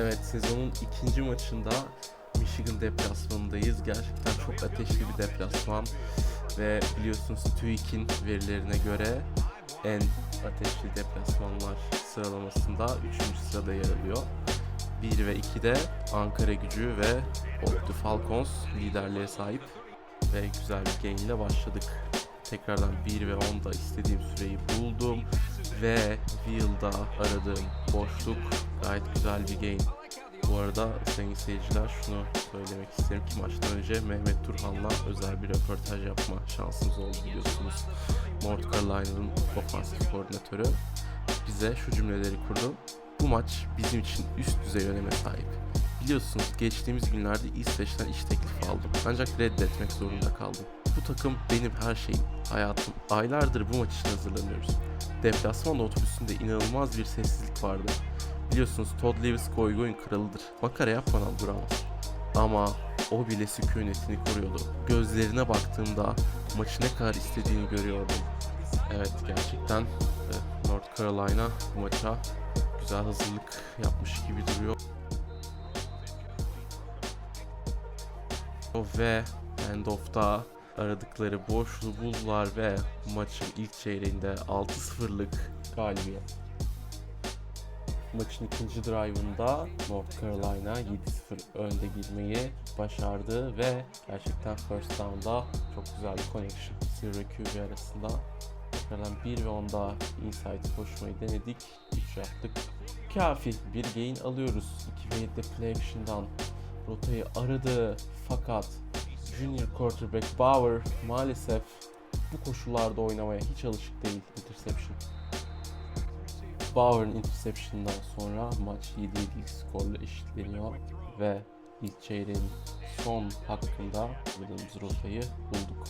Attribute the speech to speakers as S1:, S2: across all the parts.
S1: Evet sezonun ikinci maçında Michigan deplasmanındayız. Gerçekten çok ateşli bir deplasman. Ve biliyorsunuz TÜİK'in verilerine göre en ateşli deplasmanlar sıralamasında 3. sırada yer alıyor. 1 ve 2'de Ankara gücü ve Ordu Falcons liderliğe sahip. Ve güzel bir game ile başladık. Tekrardan 1 ve 10'da istediğim süreyi buldum. Ve Wheel'da aradığım boşluk gayet güzel bir game. Bu arada sayın seyirciler şunu söylemek isterim ki maçtan önce Mehmet Turhan'la özel bir röportaj yapma şansımız oldu biliyorsunuz. North Carolina'nın ofansif koordinatörü bize şu cümleleri kurdu. Bu maç bizim için üst düzey öneme sahip. Biliyorsunuz geçtiğimiz günlerde İsveç'ten iş teklifi aldım. Ancak reddetmek zorunda kaldım. Bu takım benim her şeyim, hayatım. Aylardır bu maç için hazırlanıyoruz. Deplasman otobüsünde inanılmaz bir sessizlik vardı. Biliyorsunuz Todd Lewis goy goyun kralıdır. Makara yapmadan duramaz. Ama o bile sükunetini koruyordu. Gözlerine baktığımda maçı ne kadar istediğini görüyordum. Evet gerçekten e, North Carolina bu maça güzel hazırlık yapmış gibi duruyor. Ve handoff'ta aradıkları boşluğu buldular ve maçın ilk çeyreğinde 6-0'lık galibiyet. Maçın ikinci drive'ında North Carolina 7-0 önde girmeyi başardı ve gerçekten first down'da çok güzel bir connection Syracuse arasında. Tekrardan 1 ve 10'da inside koşmayı denedik. 3 yaptık. Kafi bir gain alıyoruz. 2 ve 7'de play action'dan rotayı aradı fakat Junior quarterback Bauer maalesef bu koşullarda oynamaya hiç alışık değil interception. Bauer'ın interception'dan sonra maç 7-7'lik skorla eşitleniyor ve ilk çeyreğin son hakkında aradığımız rotayı bulduk.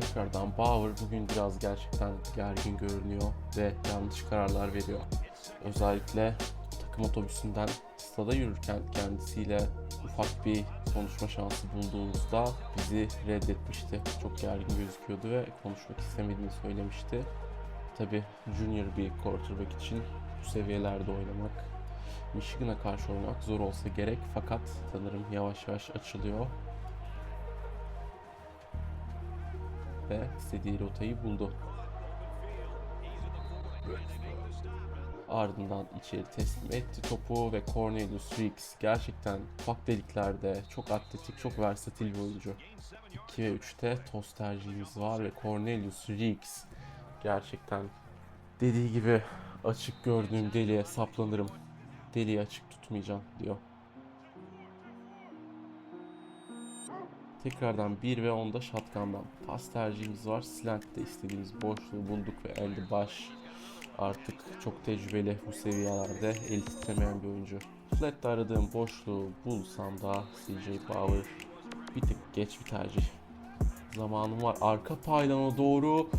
S1: Tekrardan Bauer bugün biraz gerçekten gergin görünüyor ve yanlış kararlar veriyor. Özellikle takım otobüsünden stada yürürken kendisiyle ufak bir konuşma şansı bulduğumuzda bizi reddetmişti. Çok gergin gözüküyordu ve konuşmak istemediğini söylemişti. Tabi junior bir quarterback için bu seviyelerde oynamak, Michigan'a karşı oynamak zor olsa gerek fakat sanırım yavaş yavaş açılıyor. Ve istediği rotayı buldu. Ardından içeri teslim etti topu ve Cornelius Riggs gerçekten ufak deliklerde çok atletik, çok versatil bir oyuncu. 2 ve 3'te toz tercihimiz var ve Cornelius Riggs gerçekten dediği gibi açık gördüğüm deliğe saplanırım. Deliği açık tutmayacağım diyor. Tekrardan 1 ve 10'da shotgun'dan pas tercihimiz var. Slant'te istediğimiz boşluğu bulduk ve Andy Baş artık çok tecrübeli bu seviyelerde el titremeyen bir oyuncu. Flat'te aradığım boşluğu bulsam da CJ Power bir tık geç bir tercih. Zamanım var arka paylana doğru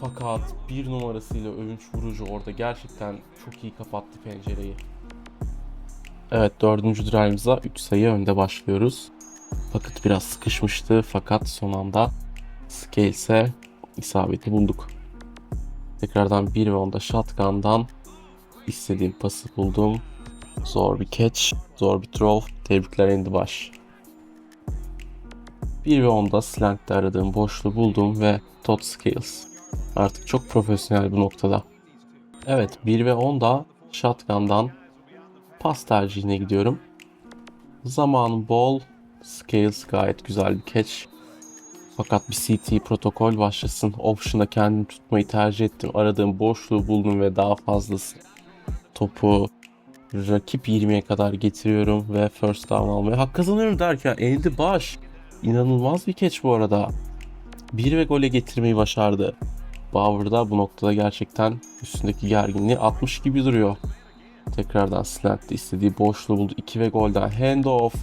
S1: fakat bir numarasıyla övünç vurucu orada gerçekten çok iyi kapattı pencereyi. Evet dördüncü drive'ımıza 3 sayı önde başlıyoruz. Fakat biraz sıkışmıştı fakat son anda Scales'e isabeti bulduk. Tekrardan 1 ve 10'da shotgun'dan istediğim pası buldum. Zor bir catch, zor bir throw. Tebrikler Andy Baş. 1 ve 10'da slant'te aradığım boşluğu buldum ve Todd Scales. Artık çok profesyonel bu noktada. Evet 1 ve 10'da shotgun'dan pas tercihine gidiyorum. Zamanım bol. Scales gayet güzel bir catch. Fakat bir CT protokol başlasın. Option'a kendimi tutmayı tercih ettim. Aradığım boşluğu buldum ve daha fazlası. Topu rakip 20'ye kadar getiriyorum ve first down almaya hak kazanıyorum derken Andy Baş inanılmaz bir catch bu arada. Bir ve gole getirmeyi başardı. Bauer'da bu noktada gerçekten üstündeki gerginliği 60 gibi duruyor. Tekrardan slant'te istediği boşluğu buldu. 2 ve golden handoff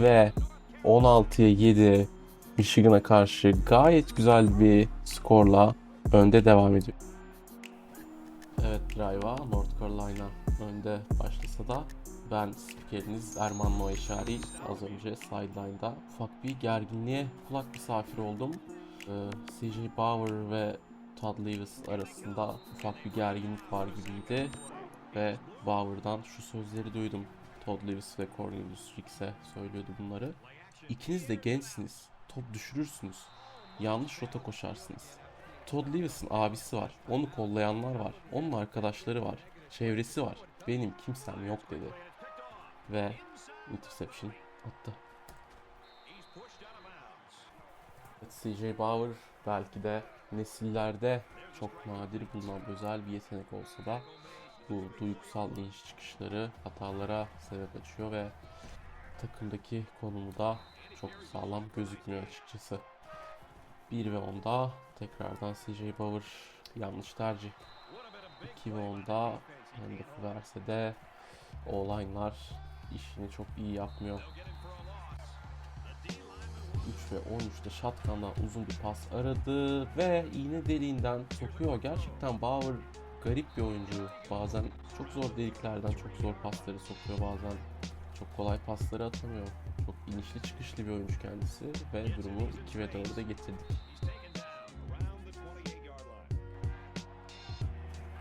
S1: ve 16'ya 7 Michigan'a karşı gayet güzel bir skorla önde devam ediyor. Evet drive'a North Carolina önde başlasa da ben spikeriniz Erman Noeşari az önce sideline'da ufak bir gerginliğe kulak misafir oldum. Ee, CJ Bauer ve Todd Lewis arasında ufak bir gerginlik var gibiydi ve Bauer'dan şu sözleri duydum. Todd Lewis ve Cornelius Ricks'e söylüyordu bunları. İkiniz de gençsiniz. Top düşürürsünüz. Yanlış rota koşarsınız. Todd Lewis'in abisi var. Onu kollayanlar var. Onun arkadaşları var. Çevresi var. Benim kimsem yok dedi. Ve interception attı. CJ Bauer belki de nesillerde çok nadir bulunan özel bir yetenek olsa da bu duygusal iniş çıkışları hatalara sebep açıyor ve takımdaki konumu da çok sağlam gözükmüyor açıkçası. 1 ve 10'da tekrardan CJ Bauer yanlış tercih. 2 ve 10'da handoff'u verse de O-line'lar işini çok iyi yapmıyor. 3 ve 13'te shotgun'dan uzun bir pas aradı ve iğne deliğinden sokuyor. Gerçekten Bauer garip bir oyuncu. Bazen çok zor deliklerden çok zor pasları sokuyor. Bazen çok kolay pasları atamıyor. İnişli çıkışlı bir oyuncu kendisi ve durumu 2 ve 4'e getirdik.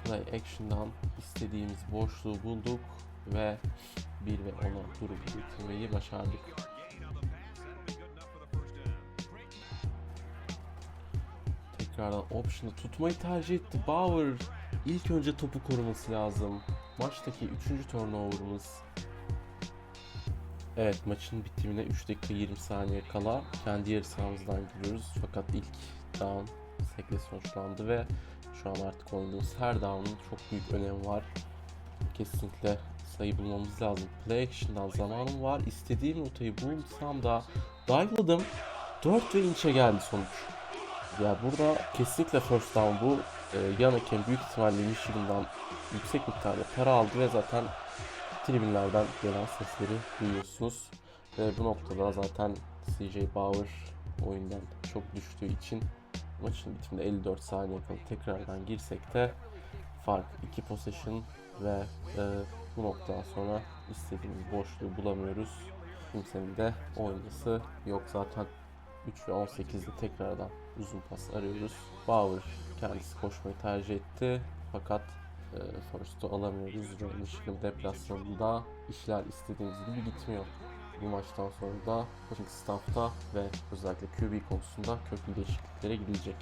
S1: Play action'dan istediğimiz boşluğu bulduk ve 1 ve 10'a durumu getirmeyi başardık. Tekrardan option'ı tutmayı tercih etti. Bauer ilk önce topu koruması lazım. Maçtaki 3. turnover'ımız. Evet maçın bitimine 3 dakika 20 saniye kala kendi yarı sahamızdan giriyoruz. Fakat ilk down sekle sonuçlandı ve şu an artık oynadığımız her down'un çok büyük önemi var. Kesinlikle sayı bulmamız lazım. Play action'dan zamanım var. İstediğim rotayı bulsam da dive'ladım. 4 ve inçe geldi sonuç. Ya burada kesinlikle first down bu. Ee, yan büyük ihtimalle Michigan'dan yüksek miktarda para aldı ve zaten tribünlerden gelen sesleri duyuyorsunuz. Ve bu noktada zaten CJ Bauer oyundan çok düştüğü için maçın bitiminde 54 saniye kalı tekrardan girsek de fark 2 possession ve e, bu noktadan sonra istediğimiz boşluğu bulamıyoruz. Kimsenin de oynası yok zaten 3 ve 18'de tekrardan uzun pas arıyoruz. Bauer kendisi koşmayı tercih etti fakat e, first'u alamıyoruz. Michigan deplasmanında işler istediğimiz gibi gitmiyor. Bu maçtan sonra da coaching staff'ta ve özellikle QB konusunda köklü değişikliklere gidilecek.